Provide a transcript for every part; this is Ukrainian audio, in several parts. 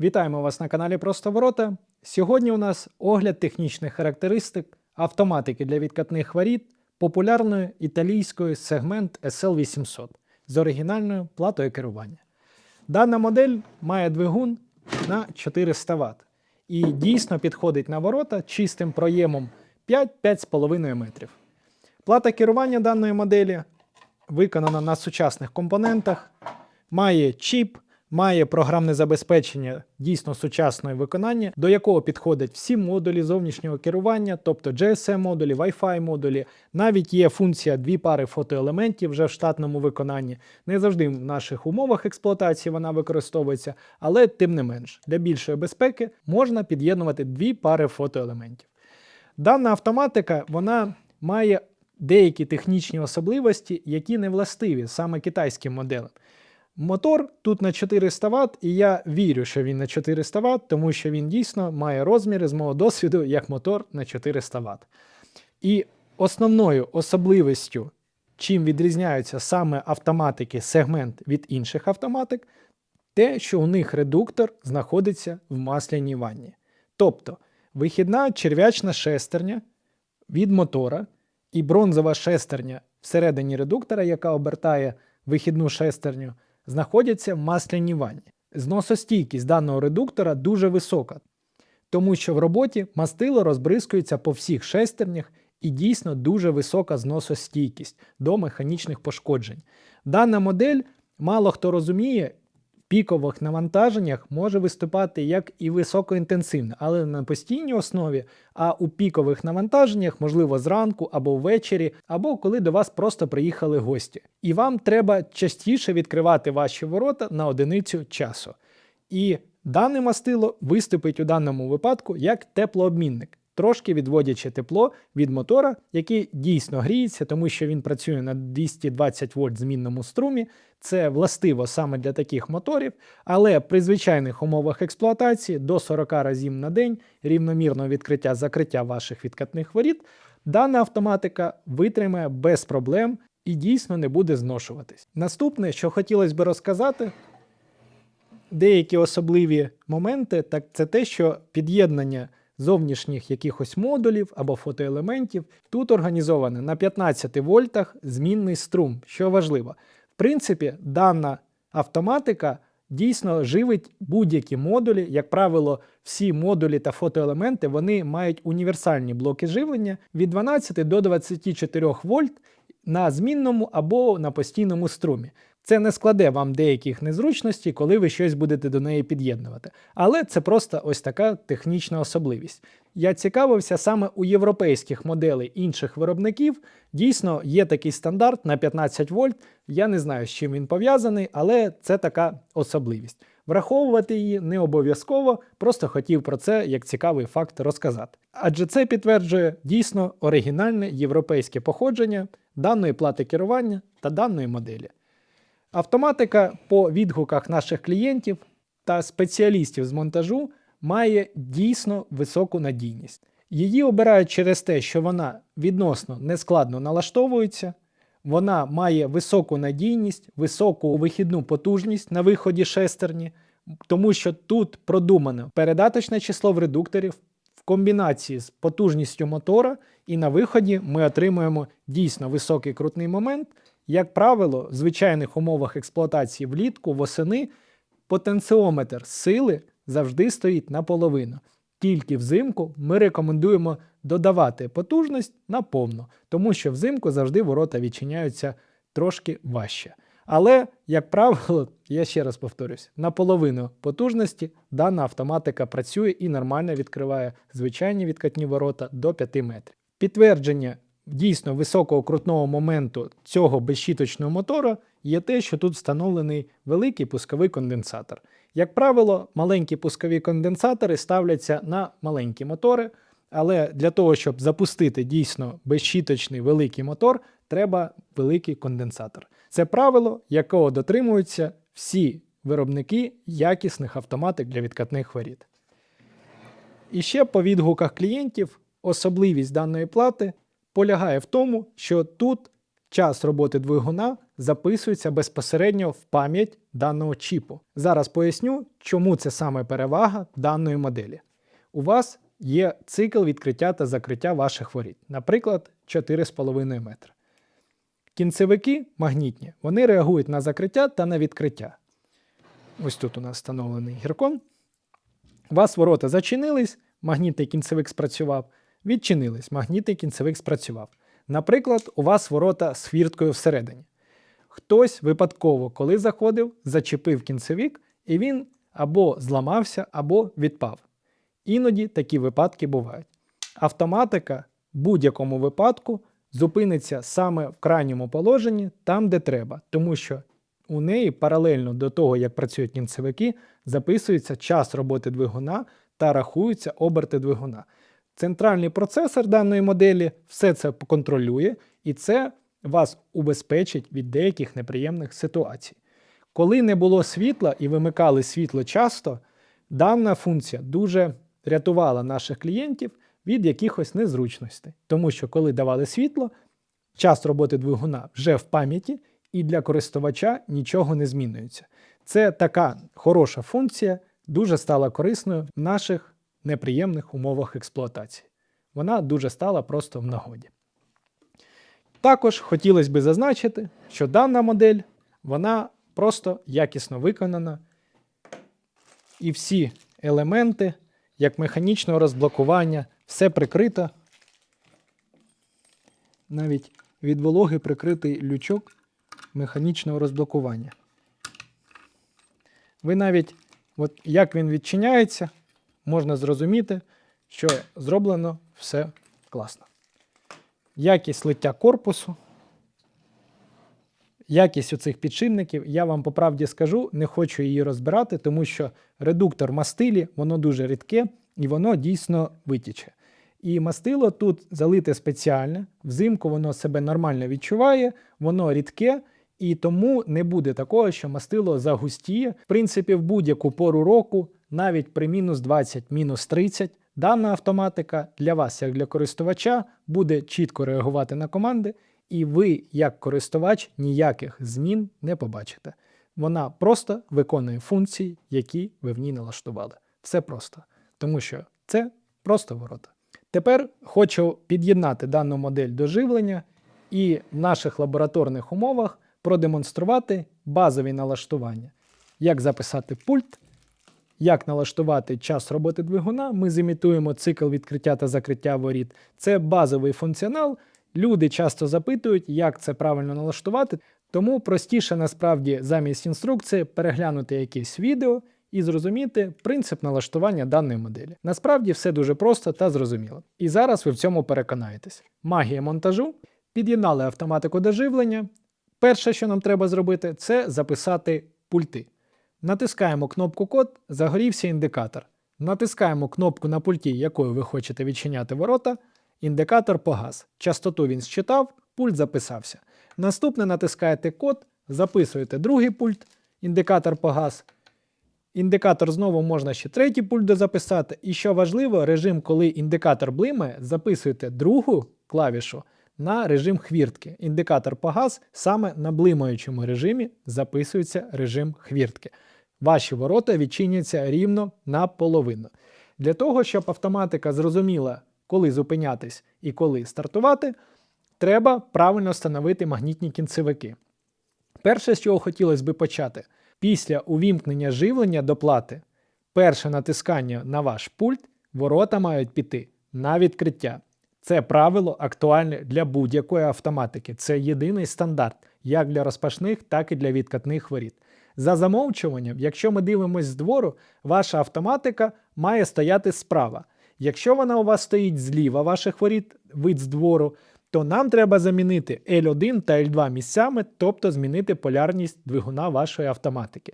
Вітаємо вас на каналі Просто Ворота. Сьогодні у нас огляд технічних характеристик автоматики для відкатних воріт популярної італійської сегмент SL800 з оригінальною платою керування. Дана модель має двигун на 400 Вт і дійсно підходить на ворота чистим проємом 5-5,5 метрів. Плата керування даної моделі виконана на сучасних компонентах, має чіп, має програмне забезпечення дійсно сучасного виконання, до якого підходять всі модулі зовнішнього керування, тобто GSM-модулі, Wi-Fi модулі. Навіть є функція дві пари фотоелементів вже в штатному виконанні. Не завжди в наших умовах експлуатації вона використовується, але тим не менш, для більшої безпеки можна під'єднувати дві пари фотоелементів. Дана автоматика вона має деякі технічні особливості, які не властиві саме китайським моделям. Мотор тут на 400 Вт, і я вірю, що він на 400 Вт, тому що він дійсно має розміри з мого досвіду як мотор на 400 Вт. І основною особливістю, чим відрізняються саме автоматики сегмент від інших автоматик, те, що у них редуктор знаходиться в масляній ванні. Тобто вихідна черв'ячна шестерня від мотора і бронзова шестерня всередині редуктора, яка обертає вихідну шестерню, знаходяться в масляній ванні. Зносостійкість даного редуктора дуже висока, тому що в роботі мастило розбризкується по всіх шестернях і дійсно дуже висока зносостійкість до механічних пошкоджень. Дана модель мало хто розуміє, пікових навантаженнях може виступати як і високоінтенсивно, але не на постійній основі, а у пікових навантаженнях, можливо, зранку або ввечері, або коли до вас просто приїхали гості. І вам треба частіше відкривати ваші ворота на одиницю часу. І дане мастило виступить у даному випадку як теплообмінник, трошки відводячи тепло від мотора, який дійсно гріється, тому що він працює на 220 вольт змінному струмі. Це властиво саме для таких моторів, але при звичайних умовах експлуатації до 40 разів на день рівномірного відкриття закриття ваших відкатних воріт, дана автоматика витримає без проблем і дійсно не буде зношуватись. Наступне, що хотілося би розказати, деякі особливі моменти, так це те, що під'єднання зовнішніх якихось модулів або фотоелементів тут організоване на 15 вольтах змінний струм, що важливо. В принципі, дана автоматика дійсно живить будь-які модулі. Як правило, всі модулі та фотоелементи вони мають універсальні блоки живлення від 12 до 24 вольт на змінному або на постійному струмі. Це не складе вам деяких незручностей, коли ви щось будете до неї під'єднувати. Але це просто ось така технічна особливість. Я цікавився саме у європейських моделей інших виробників. Дійсно, є такий стандарт на 15 вольт. Я не знаю, з чим він пов'язаний, але це така особливість. Враховувати її не обов'язково, просто хотів про це як цікавий факт розказати. Адже це підтверджує дійсно оригінальне європейське походження даної плати керування та даної моделі. Автоматика по відгуках наших клієнтів та спеціалістів з монтажу має дійсно високу надійність. Її обирають через те, що вона відносно нескладно налаштовується, вона має високу надійність, високу вихідну потужність на виході шестерні, тому що тут продумано передаточне число в редукторі в комбінації з потужністю мотора, і на виході ми отримуємо дійсно високий крутний момент. Як правило, в звичайних умовах експлуатації влітку восени потенціометр сили завжди стоїть наполовину. Тільки взимку ми рекомендуємо додавати потужність на повну, тому що взимку завжди ворота відчиняються трошки важче. Але, як правило, я ще раз повторюсь, на половину потужності дана автоматика працює і нормально відкриває звичайні відкатні ворота до 5 метрів. Підтвердження дійсно високого крутного моменту цього безщіточного мотора є те, що тут встановлений великий пусковий конденсатор. Як правило, маленькі пускові конденсатори ставляться на маленькі мотори, але для того, щоб запустити дійсно безщіточний великий мотор, треба великий конденсатор. Це правило, якого дотримуються всі виробники якісних автоматик для відкатних воріт. І ще по відгуках клієнтів особливість даної плати полягає в тому, що тут час роботи двигуна записується безпосередньо в пам'ять даного чіпу. Зараз поясню, чому це саме перевага даної моделі. У вас є цикл відкриття та закриття ваших воріт, наприклад, 4,5 метра. Кінцевики магнітні, вони реагують на закриття та на відкриття. Ось тут у нас встановлений гіркон. У вас ворота зачинились, магнітний кінцевик спрацював, відчинились, магнітний кінцевик спрацював. Наприклад, у вас ворота з хвірткою всередині. Хтось випадково, коли заходив, зачепив кінцевик, і він або зламався, або відпав. Іноді такі випадки бувають. Автоматика в будь-якому випадку зупиниться саме в крайньому положенні, там, де треба, тому що у неї паралельно до того, як працюють кінцевики, записується час роботи двигуна та рахуються оберти двигуна. Центральний процесор даної моделі все це контролює, і це вас убезпечить від деяких неприємних ситуацій. Коли не було світла і вимикали світло часто, дана функція дуже рятувала наших клієнтів від якихось незручностей. Тому що, коли давали світло, час роботи двигуна вже в пам'яті, і для користувача нічого не змінюється. Це така хороша функція, дуже стала корисною в наших неприємних умовах експлуатації. Вона дуже стала просто в нагоді. Також хотілося б зазначити, що дана модель вона просто якісно виконана, і всі елементи, як механічного розблокування, все прикрито. Навіть від вологи прикритий лючок механічного розблокування. Ви навіть, от як він відчиняється, можна зрозуміти, що зроблено все класно. Якість лиття корпусу, якість оцих підшипників, я вам по правді скажу, не хочу її розбирати, тому що редуктор мастилі, воно дуже рідке і воно дійсно витіче. І мастило тут залите спеціальне, взимку воно себе нормально відчуває, воно рідке, і тому не буде такого, що мастило загустіє. В принципі, в будь-яку пору року, навіть при мінус 20, мінус 30, дана автоматика для вас, як для користувача, буде чітко реагувати на команди, і ви, як користувач, ніяких змін не побачите. Вона просто виконує функції, які ви в ній налаштували. Все просто, тому що це просто ворота. Тепер хочу під'єднати дану модель до живлення і в наших лабораторних умовах продемонструвати базові налаштування. Як записати пульт, як налаштувати час роботи двигуна, ми зімітуємо цикл відкриття та закриття воріт. Це базовий функціонал. Люди часто запитують, як це правильно налаштувати, тому простіше насправді замість інструкції переглянути якесь відео і зрозуміти принцип налаштування даної моделі. Насправді все дуже просто та зрозуміло. І зараз ви в цьому переконаєтесь. Магія монтажу, під'єднали автоматику до живлення. Перше, що нам треба зробити, це записати пульти. Натискаємо кнопку код, загорівся індикатор. Натискаємо кнопку на пульті, якою ви хочете відчиняти ворота. Індикатор погас. Частоту він считав, пульт записався. Наступне натискаєте код, записуєте другий пульт, індикатор погас. Індикатор знову можна ще третій пульт дозаписати. І що важливо, режим, коли індикатор блимає, записуєте другу клавішу на режим хвіртки. Індикатор погас, саме на блимаючому режимі записується режим хвіртки. Ваші ворота відчиняться рівно наполовину. Для того, щоб автоматика зрозуміла, коли зупинятись і коли стартувати, треба правильно встановити магнітні кінцевики. Перше, з чого хотілося би почати, після увімкнення живлення до плати, перше натискання на ваш пульт, ворота мають піти на відкриття. Це правило актуальне для будь-якої автоматики. Це єдиний стандарт як для розпашних, так і для відкатних воріт. За замовчуванням, якщо ми дивимося з двору, ваша автоматика має стояти справа. Якщо вона у вас стоїть зліва ваших воріт, вид з двору, то нам треба замінити L1 та L2 місцями, тобто змінити полярність двигуна вашої автоматики.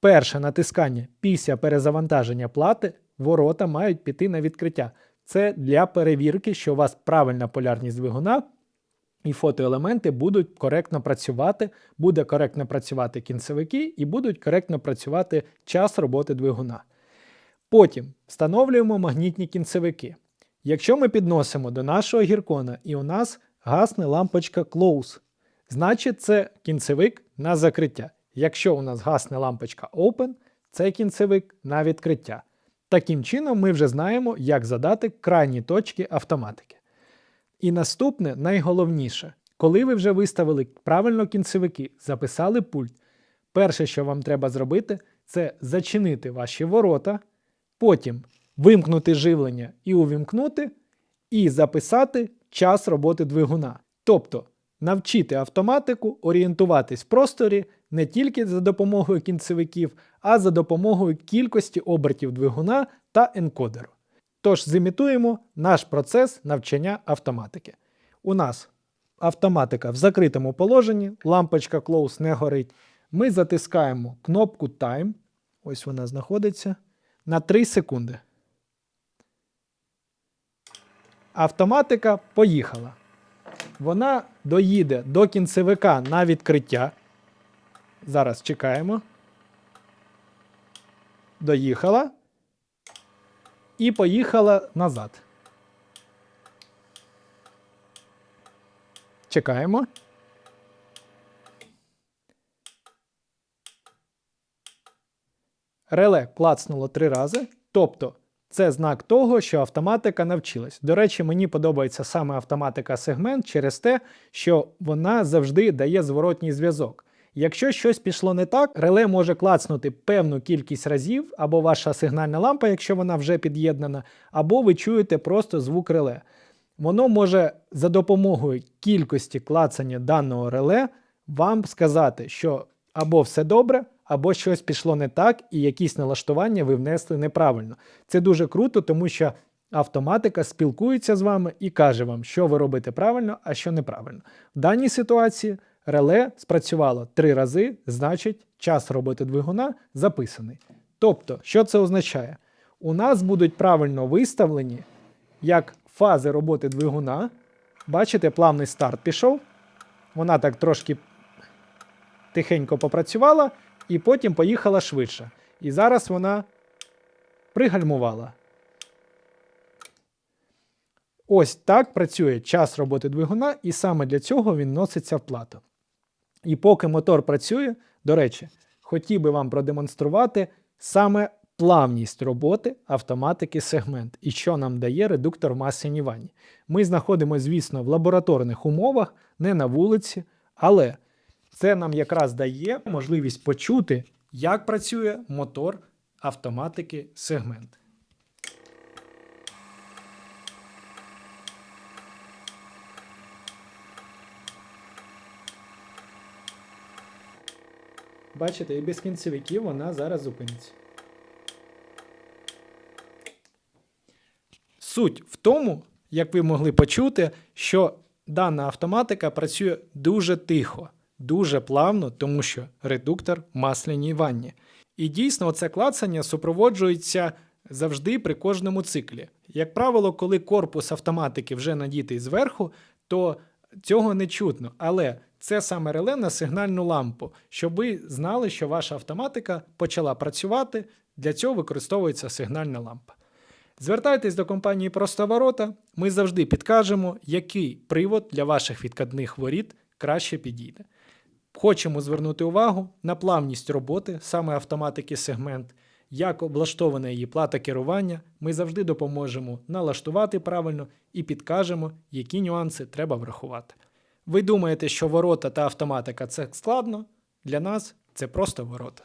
Перше натискання після перезавантаження плати ворота мають піти на відкриття. Це для перевірки, що у вас правильна полярність двигуна, і фотоелементи будуть коректно працювати, буде коректно працювати кінцевики і будуть коректно працювати час роботи двигуна. Потім встановлюємо магнітні кінцевики. Якщо ми підносимо до нашого гіркона і у нас гасне лампочка Close, Значить, це кінцевик на закриття. Якщо у нас гасне лампочка Open, це кінцевик на відкриття. Таким чином, ми вже знаємо, як задати крайні точки автоматики. І наступне найголовніше, коли ви вже виставили правильно кінцевики, записали пульт, перше, що вам треба зробити, це зачинити ваші ворота, потім вимкнути живлення і увімкнути, і записати час роботи двигуна. Тобто навчити автоматику орієнтуватись в просторі не тільки за допомогою кінцевиків, а за допомогою кількості обертів двигуна та енкодеру. Тож зімітуємо наш процес навчання автоматики. У нас автоматика в закритому положенні, лампочка Close не горить. Ми затискаємо кнопку Time, ось вона знаходиться, на 3 секунди. Автоматика поїхала. Вона доїде до кінцевика на відкриття. Зараз чекаємо. Доїхала. І поїхала назад. Чекаємо. Реле клацнуло три рази. Тобто, це знак того, що автоматика навчилась. До речі, мені подобається саме автоматика сегмент через те, що вона завжди дає зворотній зв'язок. Якщо щось пішло не так, реле може клацнути певну кількість разів, або ваша сигнальна лампа, якщо вона вже під'єднана, або ви чуєте просто звук реле. Воно може за допомогою кількості клацання даного реле вам сказати, що або все добре, або щось пішло не так, і якісь налаштування ви внесли неправильно. Це дуже круто, тому що автоматика спілкується з вами і каже вам, що ви робите правильно, а що неправильно. В даній ситуації реле спрацювало три рази, значить, час роботи двигуна записаний. Тобто, що це означає? У нас будуть правильно виставлені як фази роботи двигуна. Бачите, плавний старт пішов. Вона так трошки тихенько попрацювала, і потім поїхала швидше. І зараз вона пригальмувала. Ось так працює час роботи двигуна, і саме для цього він носиться в плату. І поки мотор працює, до речі, хотів би вам продемонструвати саме плавність роботи автоматики сегмент і що нам дає редуктор в масляні ванні. Ми знаходимося, звісно, в лабораторних умовах, не на вулиці, але це нам якраз дає можливість почути, як працює мотор автоматики сегмент. Бачите, і без кінцевиків вона зараз зупиниться. Суть в тому, як ви могли почути, що дана автоматика працює дуже тихо, дуже плавно, тому що редуктор в масляній ванні. І дійсно, це клацання супроводжується завжди при кожному циклі. Як правило, коли корпус автоматики вже надітий зверху, то цього не чутно. Але це саме реле на сигнальну лампу, щоб ви знали, що ваша автоматика почала працювати. Для цього використовується сигнальна лампа. Звертайтесь до компанії Простоворота, ми завжди підкажемо, який привод для ваших відкатних воріт краще підійде. Хочемо звернути увагу на плавність роботи саме автоматики сегмент, як облаштована її плата керування. Ми завжди допоможемо налаштувати правильно і підкажемо, які нюанси треба врахувати. Ви думаєте, що ворота та автоматика це складно? Для нас це просто ворота.